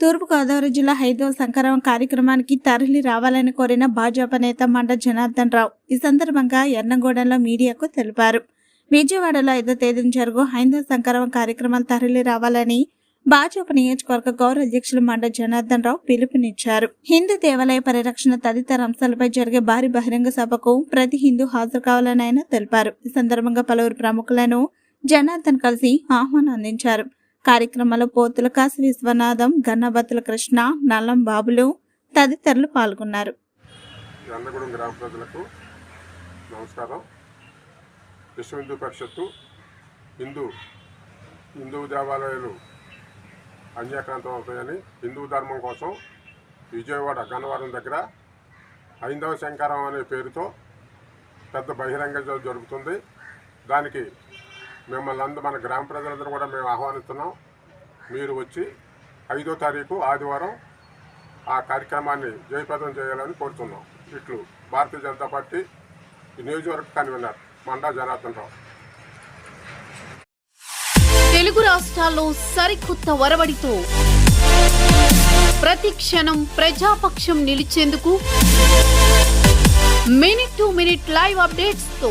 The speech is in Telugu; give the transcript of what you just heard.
తూర్పుగోదావరి జిల్లా హైదవ సంకరం కార్యక్రమానికి తరలి రావాలని కోరిన భాజపా నేత మండ జనార్దన్ రావు. ఈ సందర్భంగా ఎర్నగూడెంలో మీడియాకు తెలిపారు. విజయవాడలో ఐదో తేదీన జరుగు హైందవ సంకరం కార్యక్రమం తరలి రావాలని భాజపా నియోజకవర్గ గౌరవ అధ్యక్షులు మండ జనార్దన్ రావు పిలుపునిచ్చారు. హిందూ దేవాలయ పరిరక్షణ తదితర అంశాలపై జరిగే భారీ బహిరంగ సభకు ప్రతి హిందూ హాజరు కావాలని ఆయన తెలిపారు. ఈ సందర్భంగా పలువురు ప్రముఖులను జనార్దన్ కలిసి ఆహ్వానం అందించారు. కార్యక్రమంలో పోతుల కాశీ విశ్వనాథం గన్నబతుల కృష్ణ నల్లం బాబులు తదితరులు పాల్గొన్నారు. ఎన్నగూడెం గ్రామ ప్రజలకు నమస్కారం. విశ్వ హిందూ పరిషత్తు హిందూ హిందూ దేవాలయాలు అన్యాక్రాంతం అవుతాయని హిందూ ధర్మం కోసం విజయవాడ గన్నవరం దగ్గర హైందవ శంకరం అనే పేరుతో పెద్ద బహిరంగ జరుగుతుంది. దానికి మిమ్మల్ని అందరూ మన గ్రామ ప్రజలందరూ కూడా మేము ఆహ్వానిస్తున్నాం. మీరు వచ్చి ఐదో తారీఖు ఆదివారం ఆ కార్యక్రమాన్ని జయప్రదం చేయాలని కోరుతున్నాం. ఇట్లు భారతీయ జనతా పార్టీ ఈ నియోజకవర్గ కన్వీనర్ మండా జనార్దన్ రావు. తెలుగు రాష్ట్రాల్లో సరికొత్త వరవడితో ప్రతి క్షణం ప్రజాపక్షం నిలిచేందుకు మినిట్ టు మినిట్ లైవ్ అప్డేట్స్తో